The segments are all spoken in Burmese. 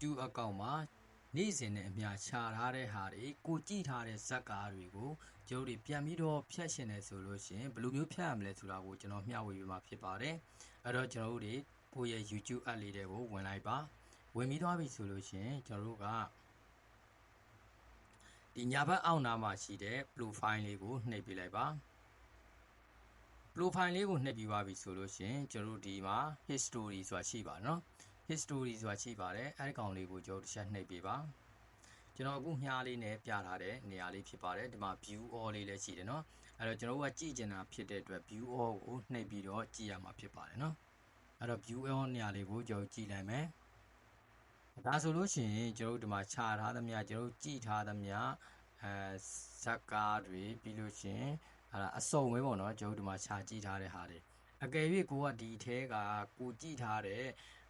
YouTube account မှာနေ့စဉ်နဲ့အမျှခြာထားတဲ့ဟာတွေကိုကြည့်ထားတဲ့ဇက်ကားတွေကိုကျွန်တော်တို့ပြန်ပြီးတော့ဖြတ်ရှင်နေဆိုလို့ရှိရင်ဘယ်လိုမျိုးဖြတ်ရမလဲဆိုတာကိုကျွန်တော်မျှဝေပေးမှာဖြစ်ပါတယ်အဲ့တော့ကျွန်တော်တို့တွေကိုယ့်ရဲ့ YouTube app လေးတွေကိုဝင်လိုက်ပါဝင်ပြီးသွားပြီဆိုလို့ရှိရင်ကျွန်တော်တို့ကဒီညာဘက်အောက်နားမှာရှိတဲ့ profile လေးကိုနှိပ်ပြလိုက်ပါ profile လေးကိုနှိပ်ပြီးသွားပြီဆိုလို့ရှိရင်ကျွန်တော်တို့ဒီမှာ history ဆိုတာရှိပါเนาะ history ဆိုတာရှိပါတယ်အဲဒီကောင်လေးကိုကျွန်တော်တစ်ချက်နှိပ်ပေးပါကျွန်တော်အခုမြားလေးနဲ့ပြထားတဲ့နေရာလေးဖြစ်ပါတယ်ဒီမှာ view all လေးလည်းရှိတယ်เนาะအဲတော့ကျွန်တော်တို့ကကြည့်ကျင်တာဖြစ်တဲ့အတွက် view all ကိုနှိပ်ပြီးတော့ကြည့်ရမှာဖြစ်ပါတယ်เนาะအဲတော့ view all နေရာလေးကိုကျွန်တော်ကြည့်လိုက်မယ်ဒါဆိုလို့ရှိရင်ကျွန်တော်တို့ဒီမှာခြာထားသမျှကျွန်တော်တို့ကြည့်ထားသမျှအဲဇက်ကားတွေပြီးလို့ရှိရင်ဟာလာအစုံပဲပေါ့နော်ကျွန်တော်တို့ဒီမှာခြာကြည့်ထားတဲ့ဟာတွေအကယ်၍ကိုကဒီထဲကကိုကြည့်ထားတဲ့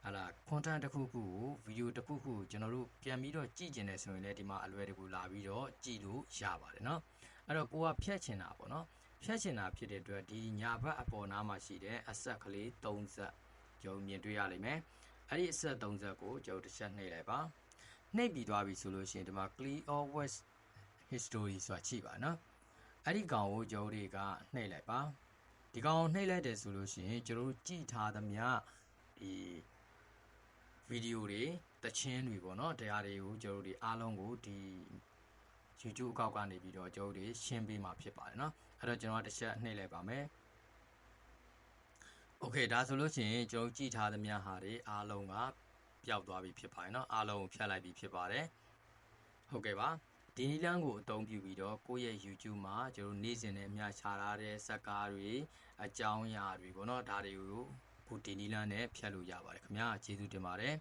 ဟာလာ content တစ်ခုခုကိုဗီဒီယိုတစ်ခုခုကိုကျွန်တော်တို့ပြန်ပြီးတော့ကြည့်ကျင်တယ်ဆိုရင်လည်းဒီမှာအလွယ်တကူလာပြီးတော့ကြည့်လို့ရပါတယ်เนาะအဲ့တော့ကိုကဖြတ်ချင်တာပေါ့နော်ဖြတ်ချင်တာဖြစ်တဲ့အတွက်ဒီညာဘက်အပေါ်နားမှာရှိတဲ့အဆက်ကလေး3ဆက်ကျွန်တော်မြင်တွေ့ရလိမ့်မယ်အဲ့ဒီအဆက်3ဆက်ကိုကျွန်တော်တစ်ချက်နှိပ်လိုက်ပါနှိပ်ပြီးသွားပြီဆိုလို့ရှိရင်ဒီမှာ clear always history ဆိုတာရှိပါနော်အဲ့ဒီကောင်ကိုကျွန်တော်တွေကနှိပ်လိုက်ပါဒီကောင်နှိပ်လိုက်တယ်ဆိုလို့ရှိရင်ကျွန်တော်တို့ကြည့်ထားသမျှဒီ ဗီဒီယိုတွေတချင်းတွေပေါ့နော်တရားတွေကိုကျွန်တော်တို့ဒီအားလုံးကိုဒီ YouTube အကောက်ကနေပြီးတော့ကျွန်တော်တို့ရှင်းပေးမှာဖြစ်ပါတယ်เนาะအဲ့တော့ကျွန်တော်ကတစ်ချက်နှိပ်လိုက်ပါမယ်โอเคဒါဆိုလို့ရှိရင်ကျွန်တော်ကြည့်ထားသမျှဟာတွေအားလုံးကပျောက်သွားပြီဖြစ်ပါတယ်เนาะအားလုံးကိုဖြတ်လိုက်ပြီဖြစ်ပါတယ်ဟုတ်ကဲ့ပါဒီနီလန်းကိုအသုံးပြုပြီးတော့ကိုယ့်ရဲ့ YouTube မှာကျွန်တော်နေ့စဉ်နဲ့အမျှခြာထားတဲ့ဇက်ကားတွေအကြောင်းအရာတွေပေါ့နော်ဒါတွေကို ခုဒီနီလန်းနဲ့ဖြတ်လို့ရပါတယ်ခင်ဗျာကျေးဇူးတင်ပါတယ်